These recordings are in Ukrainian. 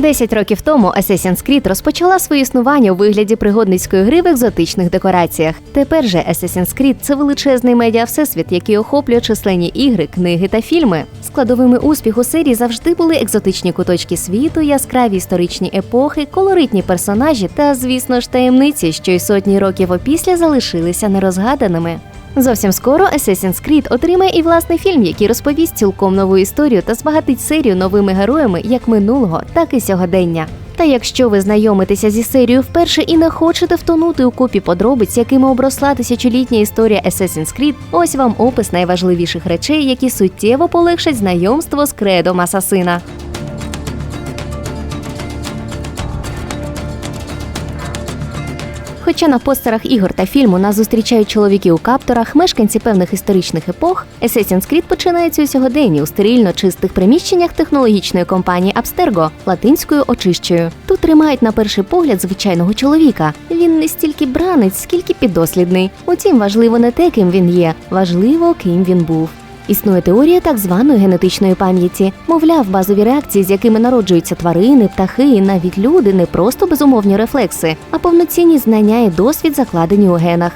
Десять років тому Assassin's Creed розпочала своє існування у вигляді пригодницької гри в екзотичних декораціях. Тепер же Assassin's Creed – це величезний медіа всесвіт, який охоплює численні ігри, книги та фільми. Складовими успіху серії завжди були екзотичні куточки світу, яскраві історичні епохи, колоритні персонажі та, звісно ж, таємниці, що й сотні років опісля залишилися нерозгаданими. Зовсім скоро Assassin's Creed отримає і власний фільм, який розповість цілком нову історію та збагатить серію новими героями як минулого, так і сьогодення. Та якщо ви знайомитеся зі серією вперше і не хочете втонути у купі подробиць, якими обросла тисячолітня історія Assassin's Creed, ось вам опис найважливіших речей, які суттєво полегшать знайомство з кредом асасина. Хоча на постерах ігор та фільму нас зустрічають чоловіки у капторах, мешканці певних історичних епох, Assassin's Creed починається у сьогоденні у стерильно чистих приміщеннях технологічної компанії Abstergo, латинською очищою. Тут тримають на перший погляд звичайного чоловіка. Він не стільки бранець, скільки піддослідний. Утім, важливо не те, ким він є, важливо, ким він був. Існує теорія так званої генетичної пам'яті. Мовляв, базові реакції, з якими народжуються тварини, птахи і навіть люди, не просто безумовні рефлекси, а повноцінні знання і досвід закладені у генах.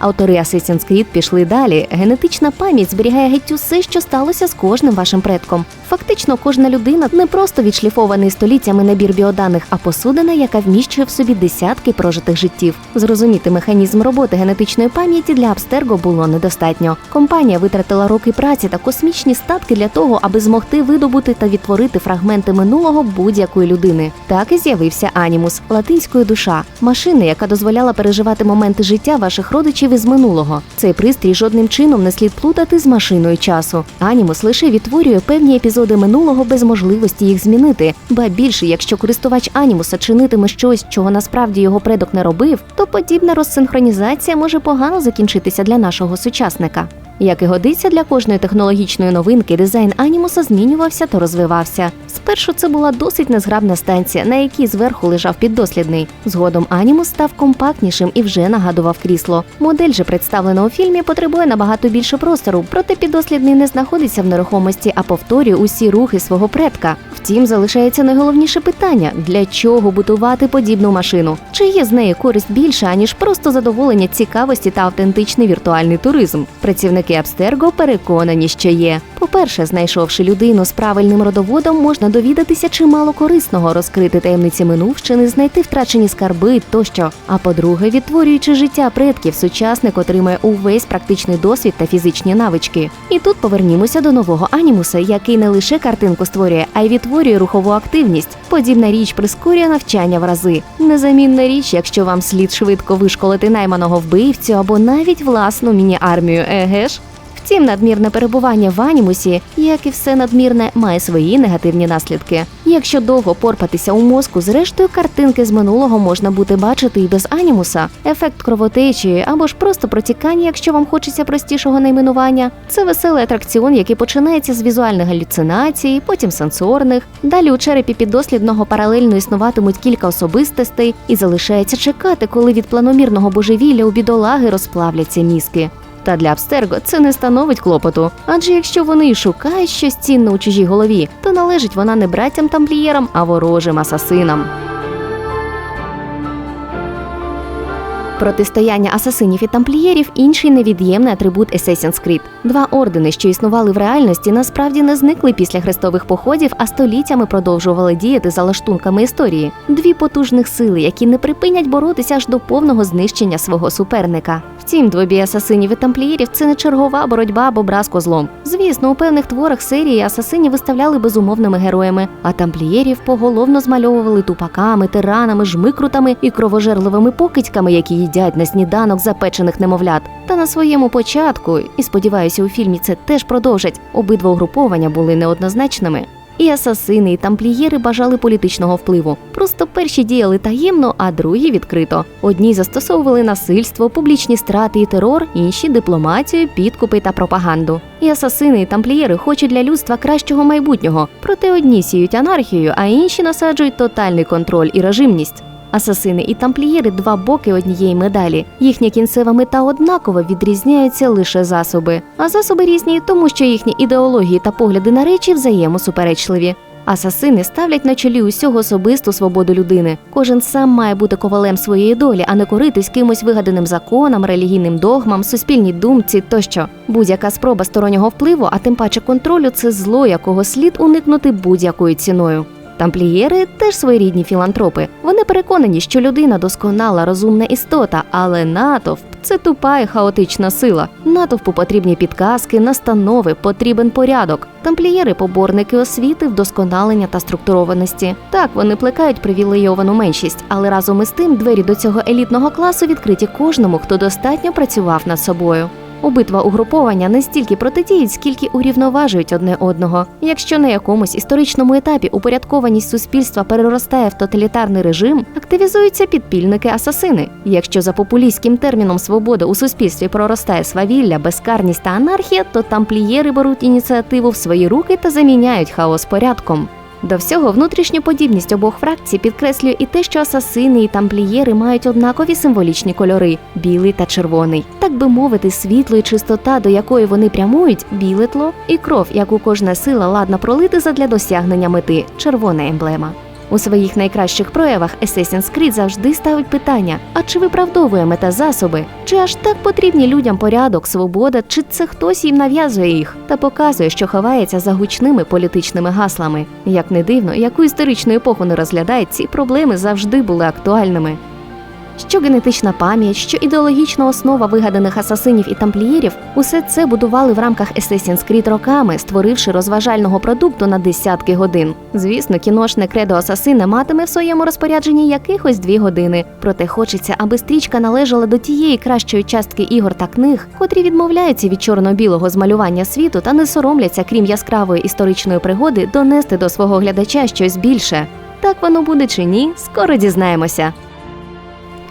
Автори Assassin's Creed пішли далі. Генетична пам'ять зберігає геть усе, що сталося з кожним вашим предком. Фактично, кожна людина не просто відшліфований століттями набір біоданих, а посудина, яка вміщує в собі десятки прожитих життів. Зрозуміти механізм роботи генетичної пам'яті для Абстерго було недостатньо. Компанія витратила роки праці та космічні статки для того, аби змогти видобути та відтворити фрагменти минулого будь-якої людини. Так і з'явився анімус, латинською душа, машина, яка дозволяла переживати моменти життя ваших родичів із минулого. Цей пристрій жодним чином не слід плутати з машиною часу. Анімус лише відтворює певні епізоди минулого без можливості їх змінити. Ба більше, якщо користувач анімуса чинитиме щось, чого насправді його предок не робив, то подібна розсинхронізація може погано закінчитися для нашого сучасника. Як і годиться для кожної технологічної новинки, дизайн анімуса змінювався та розвивався. Спершу це була досить незграбна станція, на якій зверху лежав піддослідний. Згодом анімус став компактнішим і вже нагадував крісло. Модель же представлена у фільмі потребує набагато більше простору, проте піддослідний не знаходиться в нерухомості, а повторює усі рухи свого предка. Втім, залишається найголовніше питання: для чого будувати подібну машину? Чи є з неї користь більше, аніж просто задоволення цікавості та автентичний віртуальний туризм? Працівники Абстерго переконані, що є. По-перше, знайшовши людину з правильним родоводом, можна довідатися чимало корисного, розкрити таємниці минувщини, знайти втрачені скарби тощо. А по-друге, відтворюючи життя предків, сучасник отримує увесь практичний досвід та фізичні навички. І тут повернімося до нового анімуса, який не лише картинку створює, а й відтворює рухову активність. Подібна річ прискорює навчання в рази. Незамінна річ, якщо вам слід швидко вишколити найманого вбивцю або навіть власну міні-армію, еге ж? Втім, надмірне перебування в анімусі, як і все надмірне, має свої негативні наслідки. Якщо довго порпатися у мозку, зрештою картинки з минулого можна буде бачити і без анімуса. Ефект кровотечі або ж просто протікання, якщо вам хочеться простішого найменування. Це веселий атракціон, який починається з візуальних галюцинацій, потім сенсорних. Далі у черепі піддослідного паралельно існуватимуть кілька особистостей, і залишається чекати, коли від планомірного божевілля у бідолаги розплавляться мізки. Та для Абстерго це не становить клопоту. Адже якщо вони шукають щось цінне у чужій голові, то належить вона не братям тамплієрам, а ворожим асасинам. Протистояння асасинів і тамплієрів інший невід'ємний атрибут Assassin's Creed. Два ордени, що існували в реальності, насправді не зникли після хрестових походів, а століттями продовжували діяти за лаштунками історії. Дві потужних сили, які не припинять боротися аж до повного знищення свого суперника. Втім, двобій асасинів і тамплієрів це не чергова боротьба або браз козлом. Звісно, у певних творах серії асасинів виставляли безумовними героями, а тамплієрів поголовно змальовували тупаками, тиранами, жмикрутами і кровожерливими покидьками, які їдять на сніданок запечених немовлят. Та на своєму початку, і сподіваюся, у фільмі це теж продовжать. Обидва угруповання були неоднозначними. І асасини, і тамплієри бажали політичного впливу. Просто перші діяли таємно, а другі відкрито. Одні застосовували насильство, публічні страти і терор, інші дипломатію, підкупи та пропаганду. І асасини, і тамплієри хочуть для людства кращого майбутнього. Проте одні сіють анархію, а інші насаджують тотальний контроль і режимність. Асасини і тамплієри два боки однієї медалі. Їхня кінцева мета однаково відрізняються лише засоби. А засоби різні, тому що їхні ідеології та погляди на речі взаємосуперечливі. Асасини ставлять на чолі усього особисту свободу людини. Кожен сам має бути ковалем своєї долі, а не коритись кимось вигаданим законам, релігійним догмам, суспільній думці тощо. Будь-яка спроба стороннього впливу, а тим паче контролю, це зло, якого слід уникнути будь-якою ціною. Тамплієри теж своєрідні філантропи. Вони переконані, що людина досконала, розумна істота, але натовп це тупа і хаотична сила. Натовпу потрібні підказки, настанови, потрібен порядок. Тамплієри поборники освіти, вдосконалення та структурованості. Так, вони плекають привілейовану меншість, але разом із тим двері до цього елітного класу відкриті кожному, хто достатньо працював над собою. Обидва угруповання не стільки протидіють, скільки урівноважують одне одного. Якщо на якомусь історичному етапі упорядкованість суспільства переростає в тоталітарний режим, активізуються підпільники-асасини. Якщо за популістським терміном свобода у суспільстві проростає свавілля, безкарність та анархія, то тамплієри беруть ініціативу в свої руки та заміняють хаос порядком. До всього внутрішню подібність обох фракцій підкреслює і те, що асасини і тамплієри мають однакові символічні кольори білий та червоний. Так би мовити, світло і чистота, до якої вони прямують, біле тло, і кров, яку кожна сила ладна пролити задля досягнення мети червона емблема. У своїх найкращих проявах Assassin's Creed завжди ставить питання: а чи виправдовує мета засоби? Чи аж так потрібні людям порядок, свобода, чи це хтось їм нав'язує їх та показує, що ховається за гучними політичними гаслами? Як не дивно, яку історичну епоху не розглядають, ці проблеми завжди були актуальними. Що генетична пам'ять, що ідеологічна основа вигаданих асасинів і тамплієрів, усе це будували в рамках Assassin's Creed роками, створивши розважального продукту на десятки годин. Звісно, кіношне кредо асасина матиме в своєму розпорядженні якихось дві години. Проте хочеться, аби стрічка належала до тієї кращої частки ігор та книг, котрі відмовляються від чорно-білого змалювання світу та не соромляться, крім яскравої історичної пригоди, донести до свого глядача щось більше. Так воно буде чи ні, скоро дізнаємося.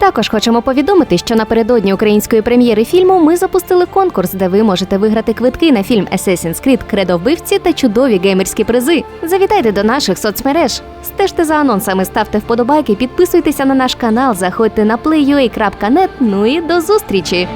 Також хочемо повідомити, що напередодні української прем'єри фільму ми запустили конкурс, де ви можете виграти квитки на фільм Assassin's Creed Кредовбивці та чудові геймерські призи. Завітайте до наших соцмереж, стежте за анонсами, ставте вподобайки, підписуйтеся на наш канал, заходьте на playua.net, Ну і до зустрічі!